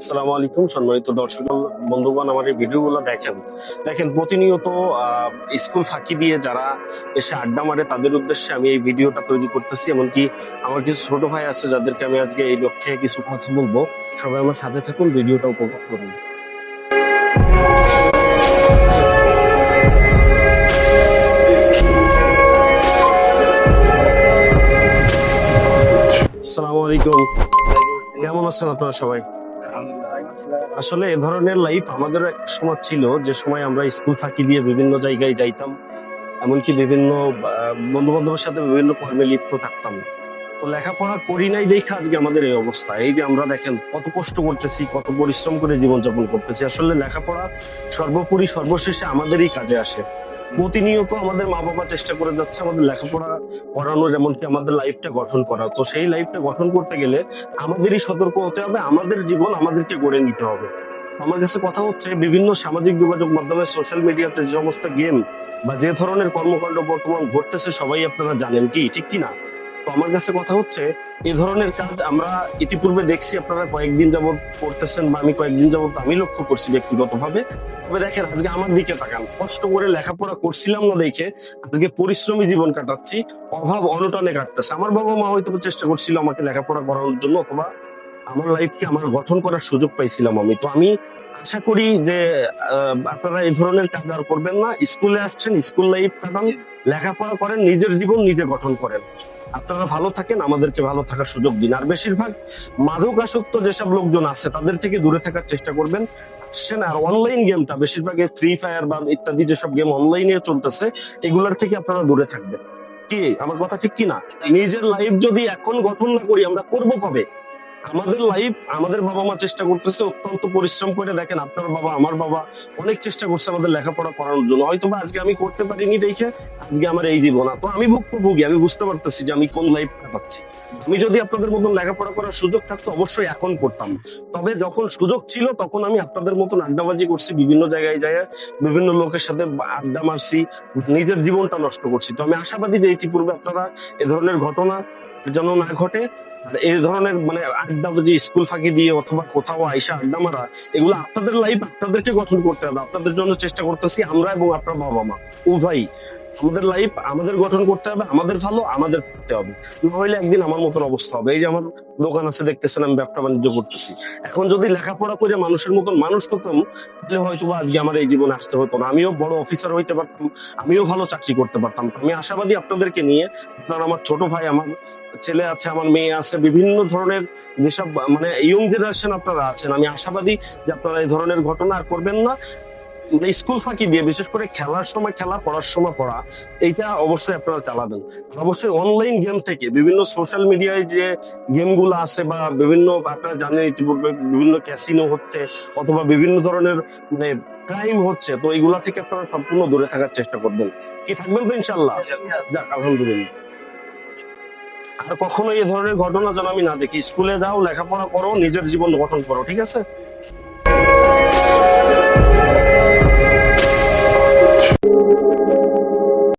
আসসালামু আলাইকুম, সম্মানিত দর্শক বন্ধুগণ, আমার এই ভিডিওগুলো দেখেন। দেখেন, প্রতিনিয়ত স্কুল ফাঁকি দিয়ে যারা এসে আড্ডা মারে, তাদের উদ্দেশ্যে আমি এই ভিডিওটা তৈরি করতেছি। এমনকি আমার কিছু ছোট ভাই আছে, যাদেরকে আমি আজকে এই লক্ষ্যে কিছু কথা বলব। সবাই আমার সাথে থাকুন, ভিডিওটা উপভোগ করুন। আসসালামু আলাইকুম। কেমন আছেন আপনারা সবাই? আসলে এ ধরনের লাইফ আমাদের এক সময় ছিল, যে সময় আমরা স্কুল ফাঁকি দিয়ে বিভিন্ন জায়গায় যাইতাম, এমনকি বিভিন্ন বন্ধু বান্ধবের সাথে বিভিন্ন কর্মে লিপ্ত থাকতাম। তো লেখাপড়া করি নাই দেখে আজকে আমাদের এই অবস্থা। এই যে আমরা দেখেন কত কষ্ট করতেছি, কত পরিশ্রম করে জীবনযাপন করতেছি। আসলে লেখাপড়া সর্বোপরি সর্বশেষে আমাদেরই কাজে আসে। প্রতিনিয়ত আমাদের মা বাবা চেষ্টা করে যাচ্ছে আমাদের লেখাপড়া করানোর, এমনকি আমাদের লাইফটা গঠন করা তো সেই লাইফটা গঠন করতে গেলে আমাদেরই সতর্ক হতে হবে, আমাদের জীবন আমাদেরকে গড়ে নিতে হবে। আমার কাছে কথা হচ্ছে, বিভিন্ন সামাজিক যোগাযোগ মাধ্যমে সোশ্যাল মিডিয়াতে যে সমস্ত গেম বা যে ধরনের কর্মকাণ্ড বর্তমান ঘটতেছে, সবাই আপনারা জানেন কি? ঠিক কি না তো আমার কাছে কথা হচ্ছে এই ধরনের কাজ আমরা ইতিপূর্বে দেখছি, আপনারা কয়েকদিন যাবত করতেছেন বা আমি কয়েকদিন যাবত আমি লক্ষ্য করছি ব্যক্তিগতভাবে। তবে দেখেন, আজকে আমার দিকে তাকান, কষ্ট করে লেখাপড়া করছিলাম না দেখে আজকে পরিশ্রমী জীবন কাটাচ্ছি, অভাব অনটনে কাটতেছে। আমার বাবা মা হয়তো চেষ্টা করছিল আমাকে লেখাপড়া করানোর জন্য অথবা আমার লাইফকে আমার গঠন করার সুযোগ পাইছিলাম আমি। তো আমি আশা করি যে আপনারা এই ধরনের কাজ আর করবেন না। স্কুলে আসছেন, স্কুল লাইফ কাটান, লেখাপড়া করেন, নিজের জীবন নিজে গঠন করেন। আপনারা ভালো থাকেন, আমাদেরকে ভালো থাকার সুযোগ দিন। আর বেশিরভাগ মাদক আসক্ত যেসব লোকজন আছে, তাদের থেকে দূরে থাকার চেষ্টা করবেন। আসছেন আর অনলাইন গেমটা বেশিরভাগ ফ্রি ফায়ার বা ইত্যাদি যেসব গেম অনলাইনে চলতেছে, এগুলার থেকে আপনারা দূরে থাকবেন। কি? আমার কথা ঠিক কি না নিজের লাইফ যদি এখন গঠন না করি, আমরা করব কবে? আমাদের লাইফ আমাদের বাবা মা চেষ্টা করতেছে অত্যন্ত পরিশ্রম করে। দেখেন আপনার বাবা, আমার বাবা অনেক চেষ্টা করছে আমাদের লেখাপড়া করানোর জন্য। হয়তো বা আজকে আমি করতে পারিনি দেখে আজকে আমার এই জীবন। তো আমি ভুক্তভোগী, আমি বুঝতে পারতেছি যে আমি কোন লাইফ কাটাচ্ছি। আমি যদি আপনাদের মতন লেখাপড়া করার সুযোগ থাকতো অবশ্যই এখন করতাম। তবে যখন সুযোগ ছিল তখন আমি আপনাদের মতন আড্ডাবাজি করছি, বিভিন্ন জায়গায় যায় বিভিন্ন লোকের সাথে আড্ডা মারছি, নিজের জীবনটা নষ্ট করছি। তো আমি আশাবাদী যে ইতিপূর্বে আপনারা এ ধরনের ঘটনা যেন না ঘটে। এই ধরনের মানে আড্ডা যে স্কুল ফাঁকি দিয়ে অথবা কোথাও আইসা আড্ডা মারা, এগুলো আপনাদের লাইফ আপনাদেরকে গঠন করতে হবে। আপনাদের জন্য চেষ্টা করতেছি আমরা এবং আপনার বাবা মা উভয়ই আমাদের লাইফ আমাদের গঠন করতে হবে, আমাদের ভালো, আমাদের করতে হবে। নইলে একদিন আমার মতন অবস্থা হবে। এই যে আমার দোকান আছে, দেখতেছেন আমি ব্যবসা বাণিজ্য করতেছি। এখন যদি লেখাপড়া করে মানুষের মতন মানুষ হতাম, তাহলে হয়তো বা আজকে আমার এই জীবনে আসতে হতো না। আমিও বড় অফিসার হইতে পারতাম, আমিও ভালো চাকরি করতে পারতাম। আমি আশাবাদী আপনাদেরকে নিয়ে, আপনার আমার ছোট ভাই, আমার ছেলে আছে, আমার মেয়ে আছে বিভিন্ন ধরনের যেসব মানে ইয়ং জেনারেশন আপনারা আছেন, আমি আশাবাদী যে আপনারা এই ধরনের ঘটনা আর করবেন না। মানে স্কুল ফাঁকি দিয়ে, বিশেষ করে খেলার সময় খেলা, পড়ার সময় পড়া, এইটা অবশ্যই আপনারা চালাবেন। অবশ্যই অনলাইন গেম থেকে, বিভিন্ন সোশ্যাল মিডিয়ায় যে গেমগুলো আছে বা বিভিন্ন, আপনারা জানেন ইতিপূর্বে বিভিন্ন ক্যাসিনো হচ্ছে, অথবা বিভিন্ন ধরনের মানে ক্রাইম হচ্ছে, তো এইগুলা থেকে আপনারা সম্পূর্ণ দূরে থাকার চেষ্টা করবেন। কি থাকবেন তো ইনশাল্লাহ যাক, আলহামদুলিল্লাহ। আর কখনো এই ধরনের ঘটনা যেন আমি না দেখি। স্কুলে যাও, লেখাপড়া করো, নিজের জীবন গঠন করো, ঠিক আছে?